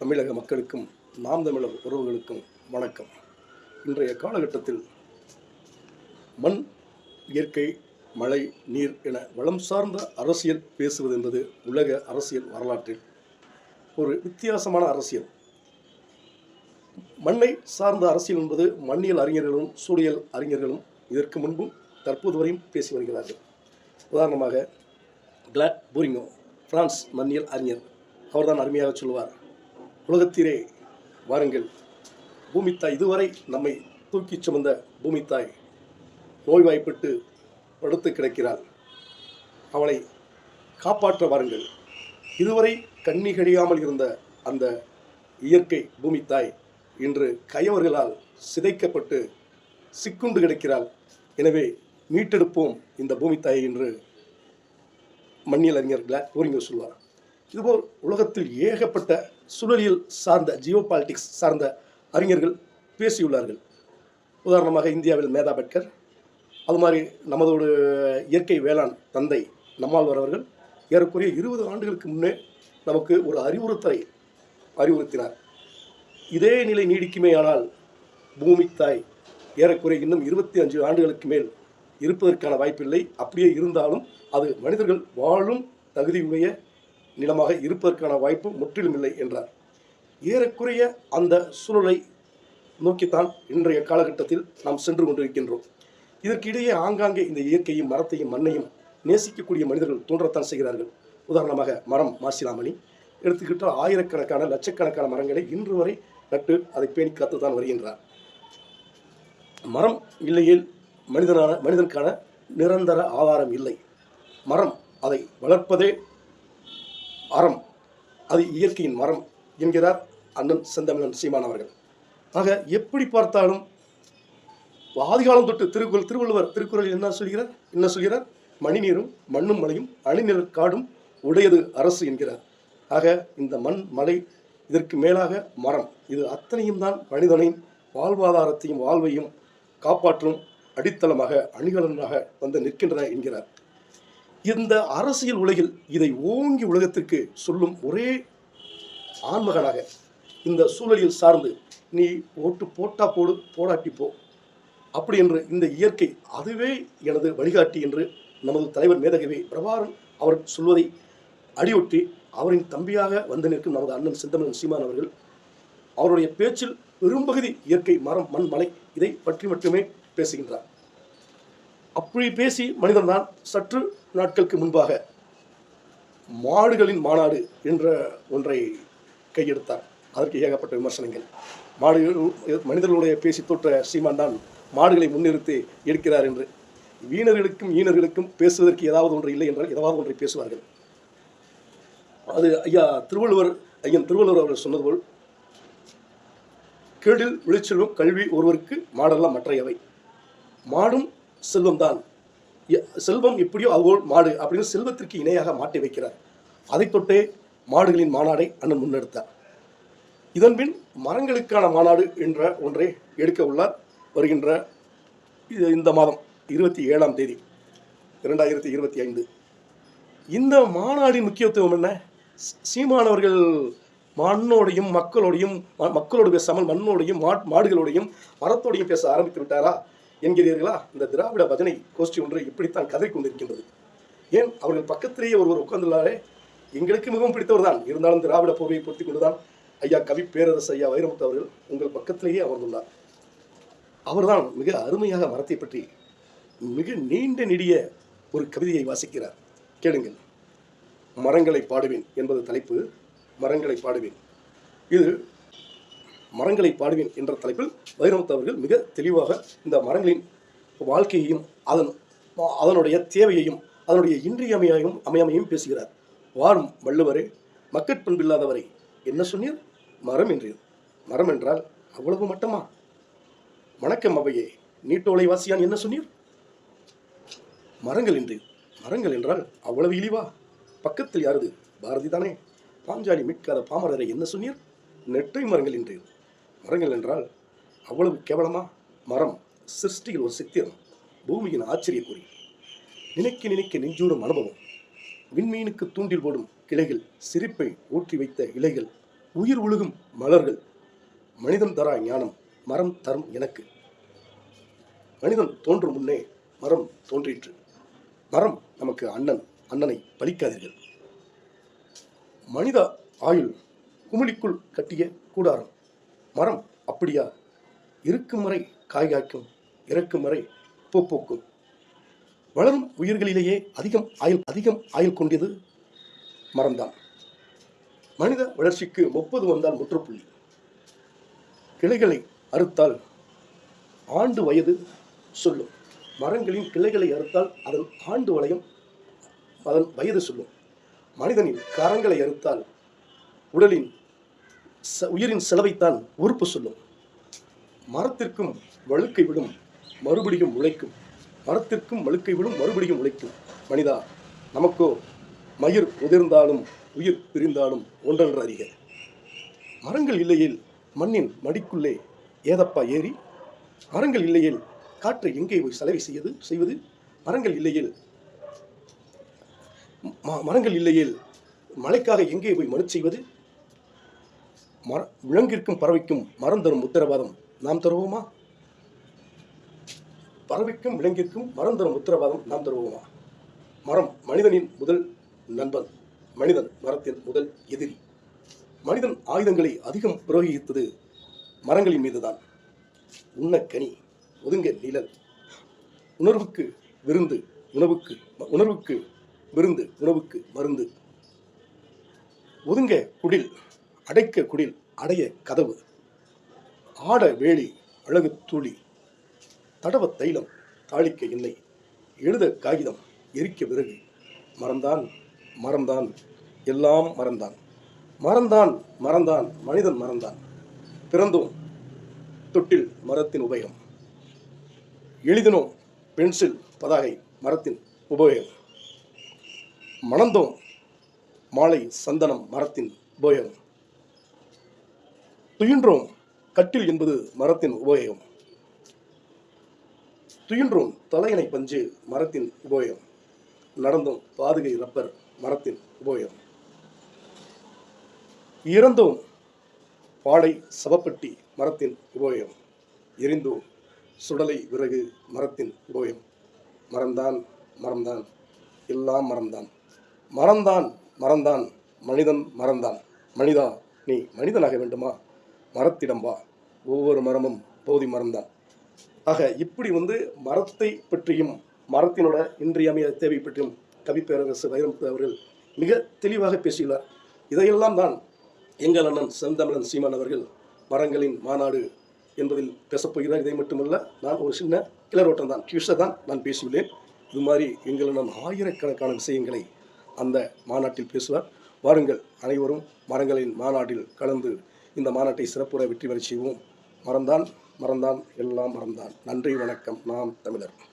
தமிழக மக்களுக்கும் நாம் தமிழர் உறவுகளுக்கும் வணக்கம். இன்றைய காலகட்டத்தில் மண் இயற்கை மழை நீர் என வளம் சார்ந்த அரசியல் பேசுவது என்பது உலக அரசியல் வரலாற்றில் ஒரு வித்தியாசமான அரசியல். மண்ணை சார்ந்த அரசியல் என்பது மண்ணியல் அறிஞர்களும் சூழியல் அறிஞர்களும் இதற்கு முன்பும் தற்போது வரையும் பேசி வருகிறார்கள். உதாரணமாக கிளாட் பூரிங்கோ பிரான்ஸ் மண்ணியல் அறிஞர். அவர்தான் அருமையாக சொல்லுவார். உலகத்திலே வாருங்கள். பூமித்தாய் இதுவரை நம்மை தூக்கிச் சுமந்த பூமித்தாய் நோய்வாய்ப்பட்டு படுத்து கிடக்கிறாள். அவளை காப்பாற்ற வாருங்கள். இதுவரை கண்ணி கழியாமல் இருந்த அந்த இயற்கை பூமித்தாய் இன்று கயவர்களால் சிதைக்கப்பட்டு சிக்குண்டு கிடக்கிறாள். எனவே மீட்டெடுப்போம் இந்த பூமித்தாயை என்று மண்ணியல் அறிஞர் கூறிங்க சொல்வார். இதுபோல் உலகத்தில் ஏகப்பட்ட சூழலியல் சார்ந்த ஜியோ பாலிட்டிக்ஸ் சார்ந்த அறிஞர்கள் பேசியுள்ளார்கள். உதாரணமாக இந்தியாவில் மேதா பட்கர் அது மாதிரி நமதோடு இயற்கை வேளாண் தந்தை நம்மாழ்வார் அவர்கள் ஏறக்குறைய இருபது ஆண்டுகளுக்கு முன்னே நமக்கு ஒரு அறிவுறுத்தலை அறிவுறுத்தினார். இதே நிலை நீடிக்குமேயானால் பூமி தாய் ஏறக்குறைய இன்னும் இருபத்தி அஞ்சு ஆண்டுகளுக்கு மேல் இருப்பதற்கான வாய்ப்பில்லை. அப்படியே இருந்தாலும் அது மனிதர்கள் வாழும் தகுதியுடைய நிலமாக இருப்பதற்கான வாய்ப்பு முற்றிலும் இல்லை என்றார். ஏறக்குறைய அந்த சூழலை நோக்கித்தான் இன்றைய காலகட்டத்தில் நாம் சென்று கொண்டிருக்கின்றோம். இதற்கிடையே ஆங்காங்கே இந்த இயற்கையும் மரத்தையும் மண்ணையும் நேசிக்கக்கூடிய மனிதர்கள் தோன்றத்தான் செய்கிறார்கள். உதாரணமாக மரம் மாசிலாமணி எடுத்துக்கிட்டால் ஆயிரக்கணக்கான லட்சக்கணக்கான மரங்களை இன்று வரை நட்டு அதை பேணி காத்துத்தான் வருகின்றார். மரம் இல்லையில் மனிதனான மனிதனுக்கான நிரந்தர ஆதாரம் இல்லை. மரம் அதை வளர்ப்பதே அறம். அது இயற்கையின் மரம் என்கிறார் அண்ணன் செந்தமிழன் சீமான் அவர்கள். ஆக எப்படி பார்த்தாலும் ஆதிகாலம் தொட்டு திருக்குறள் திருவள்ளுவர் திருக்குறளில் என்ன சொல்கிறார்? என்ன சொல்கிறார்? மணிநீரும் மண்ணும் மலையும் அணிநிற காடும் உடையது அரசு என்கிறார். ஆக இந்த மண் மலை இதற்கு மேலாக மரம். இது அத்தனையும் தான் மனிதனின் வாழ்வாதாரத்தையும் வாழ்வையும் காப்பாற்றும் அடித்தளமாக அணிகலனாக வந்து நிற்கின்றன என்கிறார். இந்த அரசியல் உலகில் இதை ஓங்கி உலகத்திற்கு சொல்லும் ஒரே ஆண்மகனாக இந்த சூழலில் சார்ந்து நீ ஓட்டு போட்டா போடு போடாட்டி போ. அப்படி என்று இந்த இயற்கை அதுவே எனது வழிகாட்டி என்று நமது தலைவர் மேதகவி பிரபாரன் அவர் சொல்வதை அடியொட்டி அவரின் தம்பியாக வந்து நிற்கும் நமது அண்ணன் செந்தமிழன் சீமான் அவர்கள் அவருடைய பேச்சில் பெரும்பகுதி இயற்கை மரம் மண் மலை இதை பற்றி மட்டுமே பேசுகின்றார். அப்படி பேசி மனிதன்தான் சற்று நாட்களுக்கு முன்பாக மாடுகளின் மாநாடு என்ற ஒன்றை கையெடுத்தார். அதற்கு ஏகப்பட்ட விமர்சனங்கள். மாடு மனிதர்களுடைய பேசி தோற்ற சீமான் தான் மாடுகளை முன்னிறுத்தி எடுக்கிறார் என்று. வீணர்களுக்கும் ஈனர்களுக்கும் பேசுவதற்கு ஏதாவது ஒன்று இல்லை என்றால் ஏதாவது ஒன்றை பேசுவார்கள். அது ஐயா திருவள்ளுவர் ஐயன் திருவள்ளுவர் அவர்கள் சொன்னது போல் கேடில் விழிச்செல்வம் கல்வி ஒருவருக்கு மாடெல்லாம் மற்றையவை. மாடும் செல்வம் தான். செல்வம் எப்படியோ அவள் மாடு அப்படின்னு செல்வத்திற்கு இணையாக மாட்டி வைக்கிறார். அதை தொட்டே மாடுகளின் மாநாடை அண்ணன் முன்னெடுத்தார். இதன்பின் மரங்களுக்கான மாநாடு என்ற ஒன்றை எடுக்க உள்ளார். வருகின்ற இது- இந்த மாதம் இருபத்தி ஏழாம் தேதி இரண்டாயிரத்தி இருபத்தி ஐந்து. இந்த மாநாடின் முக்கியத்துவம் என்ன? சீமானவர்கள் மண்ணோடையும் மக்களோடையும் ம- மக்களோடு பேசாமல் மண்ணோடையும் மா மாடுகளோடையும் மரத்தோடையும் பேச ஆரம்பித்து விட்டாரா? என்கிறீர்களா? இந்த திராவிட பஜனை கோஷ்டி ஒன்று இப்படித்தான் கதை கொண்டிருக்கின்றது ஏன்? அவர்கள் பக்கத்திலேயே ஒருவர் உட்கார்ந்துள்ளாரே. எங்களுக்கு மிகவும் பிடித்தவர் தான் இருந்தாலும் திராவிட போர்வையை பொறுத்தி கொண்டுதான் ஐயா கவி பேரரசு ஐயா வைரமுத்து அவர்கள் உங்கள் பக்கத்திலேயே அமர்ந்துள்ளார். அவர்தான் மிக அருமையாக மரத்தை பற்றி மிக நீண்ட நெடிய ஒரு கவிதையை வாசிக்கிறார். கேளுங்கள். மரங்களை பாடுவேன் என்பது தலைப்பு. மரங்களை பாடுவேன். இது மரங்களை பாடுவேன் என்ற தலைப்பில் வைரமுத்து அவர்கள் மிக தெளிவாக இந்த மரங்களின் வாழ்க்கையையும் அதன் அதனுடைய தேவையையும் அதனுடைய இன்றியமையையும் அமையாமையும் பேசுகிறார். வாரும் வள்ளுவரே மக்கட்பண்பில்லாதவரை என்ன சொன்னீர்? மரம் என்றீர். மரம் என்றால் அவ்வளவு மட்டமா? வணக்கம் அவையே நீட்டோலை வாசியான் என்ன சொன்னீர்? மரங்கள் என்று மரங்கள் என்றால் அவ்வளவு இழிவா? பக்கத்தில் யாரது? பாரதி தானே பாஞ்சாலி மீட்காத பாமரரை என்ன சொன்னீர்? நெட்டை மரங்கள் என்றீர். மரங்கள் என்றால் அவ்வளவு கேவலமா? மரம் சிருஷ்டியில் ஒரு சித்திரம் பூமியின் ஆச்சரியக்குறி. நினைக்க நினைக்க நெஞ்சூடும் அனுபவம். விண்மீனுக்கு தூண்டில் போடும் கிளைகள் சிரிப்பை ஊற்றி வைத்த இலைகள் உயிர் உழுகும் மலர்கள். மனிதன் தரா ஞானம் மரம் தரும் எனக்கு. மனிதன் தோன்றும் முன்னே மரம் தோன்றிற்று. மரம் நமக்கு அண்ணன் அண்ணனை பலிக்காதீர்கள் மனித ஆயுள் குமிழிக்குள் கட்டிய கூடாரம். மரம் அப்படியா? இருக்கும் வரை காய் காய்க்கும் இறக்கும் வரை பூ பூக்கும் வளரும் உயிர்களிலேயே அதிகம் ஆயுள் அதிகம் ஆயுள் கொண்டது மரம்தான். மனித வளர்ச்சிக்கு முப்பது வந்தால் முற்றுப்புள்ளி. கிளைகளை அறுத்தால் ஆண்டு வயது சொல்லும். மரங்களின் கிளைகளை அறுத்தால் அதன் ஆண்டு வளையம் அதன் வயது சொல்லும். மனிதனின் கரங்களை அறுத்தால் உடலின் உயிரின் செலவைத்தான் உறுப்பு சொல்லும். மரத்திற்கும் வழுக்கை விடும் மறுபடியும் உழைக்கும் மரத்திற்கும் வழுக்கை விடும் மறுபடியும் உழைக்கும் மனிதா நமக்கோ மயிர் உதிர்ந்தாலும் உயிர் பிரிந்தாலும் ஒன்றென்று அறிக. மரங்கள் இல்லையில் மண்ணின் மடிக்குள்ளே ஏதப்பா ஏறி? மரங்கள் இல்லையில் காற்றை எங்கே போய் செலவை செய்யது செய்வது? மரங்கள் இல்லையில் மரங்கள் இல்லையில் மழைக்காக எங்கே போய் மனு செய்வது? மர விலங்கிற்கும் பறவைக்கும் மரம் தரும் உத்தரவாதம் நாம் தருவோமா? பறவைக்கும் விலங்கிற்கும் மரம் தரும் உத்தரவாதம் நாம் தருவோமா? மரம் மனிதனின் முதல் நண்பன் மனிதன் மரத்தின் முதல் எதிரி. மனிதன் ஆயுதங்களை அதிகம் பிரயோகித்தது மரங்களின் மீதுதான். உண்ண கனி ஒதுங்க நிழல். உணர்வுக்கு விருந்து உணவுக்கு உணர்வுக்கு விருந்து உணவுக்கு மருந்து. ஒதுங்க குடில் அடைக்க குடில் அடைய கதவு. ஆட வேலி அழகு தூளி. தடவ தைலம் தாளிக்க இல்லை. எழுத காகிதம் எரிக்க விறகு. மறந்தான் மறந்தான் எல்லாம் மறந்தான். மறந்தான் மறந்தான் மனிதன் மறந்தான். பிறந்தோம் தொட்டில் மரத்தின் உபயோகம் எழுதினோம் பென்சில் பதாகை மரத்தின் உபயோகம் மணந்தோம் மாலை சந்தனம் மரத்தின் உபயோகம் துயின்றோம். கட்டில் என்பது மரத்தின் உபயோகம் துயின்றோம் தலையணை பஞ்சு மரத்தின் உபயோகம் நடந்தோம் பாதுகை ரப்பர் மரத்தின் உபயோகம் இறந்தோம் பாடை சவப்பட்டி மரத்தின் உபயோகம் எரிந்தோம் சுடலை விறகு மரத்தின் உபயோகம் மறந்தான் மரம்தான் எல்லாம் மரம்தான் மரம்தான் மறந்தான் மனிதன் மறந்தான். மனிதா நீ மனிதனாக வேண்டுமா? மரத்திடம் வா ஒவ்வொரு மரமும் போதி மரம்தான். ஆக இப்படி வந்து மரத்தை பற்றியும் மரத்தினோட இன்றியமைய தேவை பற்றியும் கவி பேரரசு வைரமுத்து அவர்கள் மிக தெளிவாக பேசியுள்ளார். இதையெல்லாம் தான் எங்கள் அண்ணன் செந்தமிழன் சீமான் அவர்கள் மரங்களின் மாநாடு என்பதில் பேசப்போகிறார் இதை மட்டுமல்ல நான் ஒரு சின்ன கிளரோட்டம் தான் கியூஸை தான் நான் பேசியுள்ளேன். இது மாதிரி எங்கள் அண்ணன் ஆயிரக்கணக்கான விஷயங்களை அந்த மாநாட்டில் பேசுவார். வாருங்கள் அனைவரும் மரங்களின் மாநாட்டில் கலந்து இந்த மாநாட்டை சிறப்புற வெற்றி பெறச் செய்வோம். மறந்தான் மறந்தான் எல்லாம் மறந்தான். நன்றி வணக்கம். நாம் தமிழர்.